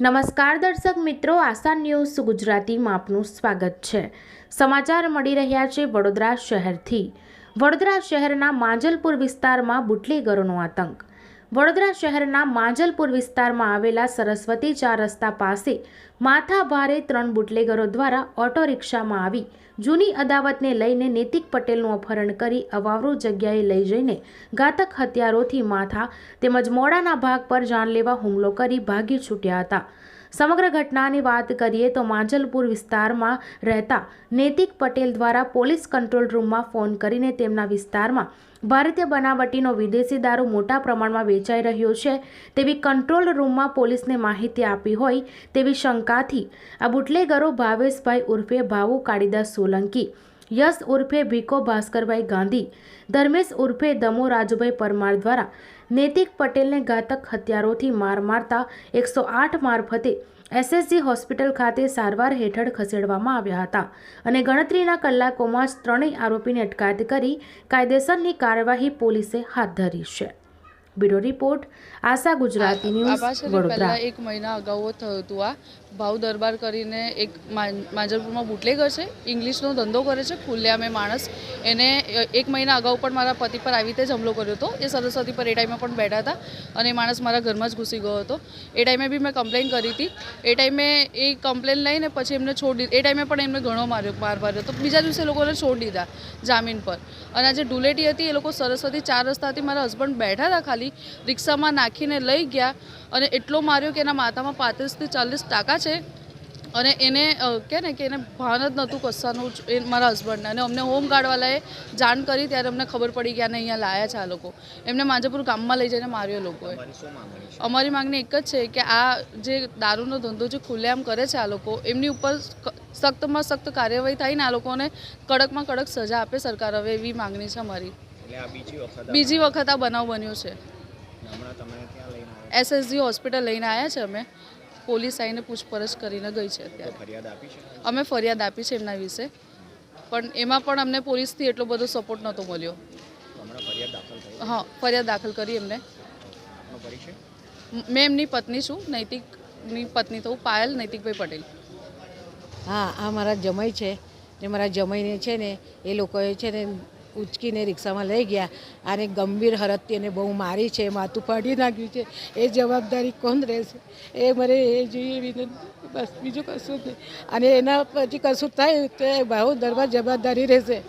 નમસ્કાર દર્શક મિત્રો, આશા ન્યૂઝ ગુજરાતીમાં આપનું સ્વાગત છે. સમાચાર મળી રહ્યા છે વડોદરા શહેરથી. વડોદરા શહેરના માંજલપુર વિસ્તારમાં બુટલેગરોનો આતંક. વડોદરા શહેરના માંજલપુર વિસ્તારમાં આવેલા સરસ્વતી ચાર રસ્તા પાસે માથા ભારે ત્રણ બુટલેગરો દ્વારા ઓટો રિક્ષામાં આવી જૂની અદાવતને લઈને નૈતિક પટેલનું અપહરણ કરી અવાવરૂ જગ્યાએ લઈ જઈને ઘાતક હથિયારોથી માથા તેમજ મોડાના ભાગ પર જાનલેવા હુમલો કરી ભાગી છૂટ્યા હતા. સમગ્ર ઘટનાની વાત કરીએ તો માંજલપુર વિસ્તારમાં રહેતા નૈતિક પટેલ દ્વારા પોલીસ કંટ્રોલ રૂમમાં ફોન કરીને તેમના વિસ્તારમાં ભારતીય બનાવટીનો વિદેશી દારૂ મોટા પ્રમાણમાં વેચાઈ રહ્યો છે. તેવી કંટ્રોલ રૂમમાં પોલીસને માહિતી આપી હોય તેવી શંકાથી આ બુટલેગરો ભાવેશભાઈ ઉર્ફે ભાવુ કાળીદાસ સોલંકી યશ ઉર્ફે ભીકો ભાસ્કરભાઈ ગાંધી, ધર્મેશ ઉર્ફે દમો રાજુભાઈ પરમાર દ્વારા નૈતિક પટેલને ઘાતક હથિયારોથી માર મારતા એકસો આઠ મારફતે એસએસજી હોસ્પિટલ ખાતે સારવાર હેઠળ ખસેડવામાં આવ્યા હતા અને ગણતરીના કલાકોમાં જ ત્રણેય આરોપીને અટકાયત કરી કાયદેસરની કાર્યવાહી પોલીસે હાથ ધરી છે. Bureau report Asha Gujarati news Vadodara. પહેલાં એક મહિના અગાઉ થયું હતું આ. ભાવ દરબાર કરીને એક માંજલપુરમાં બુટલેગર છે. ઇંગ્લિશનો ધંધો કરે છે ખુલ્લેઆમે માણસ. એને એક મહિના અગાઉ પણ મારા પતિ પર આવી રીતે જ હુમલો કર્યો હતો. એ સરસ્વતી પર એ ટાઈમે પણ બેઠા હતા અને એ માણસ મારા ઘરમાં જ ઘૂસી ગયો હતો. એ ટાઈમે બી મેં કમ્પ્લેન કરી હતી. એ ટાઈમે એ કમ્પ્લેન લઈને પછી એમને છોડી એ ટાઈમે પણ એમને ઘણો માર્યો માર માર્યો તો બીજા દિવસે લોકોને છોડી દીધા જામીન પર. અને આ જે ડુલેટી હતી એ લોકો સરસ્વતી ચાર રસ્તાથી મારા હસબન્ડ બેઠા હતા ખાલી. રિક્ષામાં નાખીને લઈ ગયા અને એટલો માર્યો કે એના માથામાં પાંત્રીસથી ચાલીસ ટાકા છે અને એને કહે કે ને કે એને ભાન જ નહોતું કસ્સાનું એ મારા હસબન્ડને અને અમને હોમગાર્ડવાલાએ જાણ કરી ત્યારે અમને ખબર પડી કે આને અહીંયા લાયા છે આ લોકો. એમને માંજાપુર ગામમાં લઈ જઈને માર્યો લોકોએ. અમારી માંગણી એક જ છે કે આ જે દારૂનો ધંધો જે ખુલ્લેઆમ કરે છે આ લોકો એમની ઉપર સખ્તમાં સખ્ત કાર્યવાહી થાય ને આ લોકોને કડકમાં કડક સજા આપે સરકાર હવે એવી માંગણી છે અમારી. બીજી વખત આ બનાવ બન્યો છે. એસએસજી હોસ્પિટલ લઈને આવ્યા છે અમે. પોલીસ આવીને પૂછપરછ કરીને ગઈ છે અત્યારે. ફરિયાદ આપી છે? અમે ફરિયાદ આપી છે એમના વિશે. પણ એમાં પણ અમને પોલીસથી એટલો બધો સપોર્ટ નહોતો મળ્યો. હા ફરિયાદ દાખલ કરી એમને. મ- એમની પત્ની છું નૈતિકની પત્ની તો પાયલ નૈતિકભાઈ પટેલ. હા આ મારા જમાઈ છે ને મારા જમાઈને છે ને એ લોકોએ છે ને ઉચકીને રિક્ષામાં લઈ ગયા. અને ગંભીર હરતથી એને બહુ મારી છે, માથું ફાડી નાખ્યું છે. એ જવાબદારી કોણ રહેશે? એ મને એ જોઈએ વિનંતી બસ બીજું કશું જ નહીં. અને એના પછી કશું થાય તો એ બહુ દરબાર જવાબદારી રહેશે.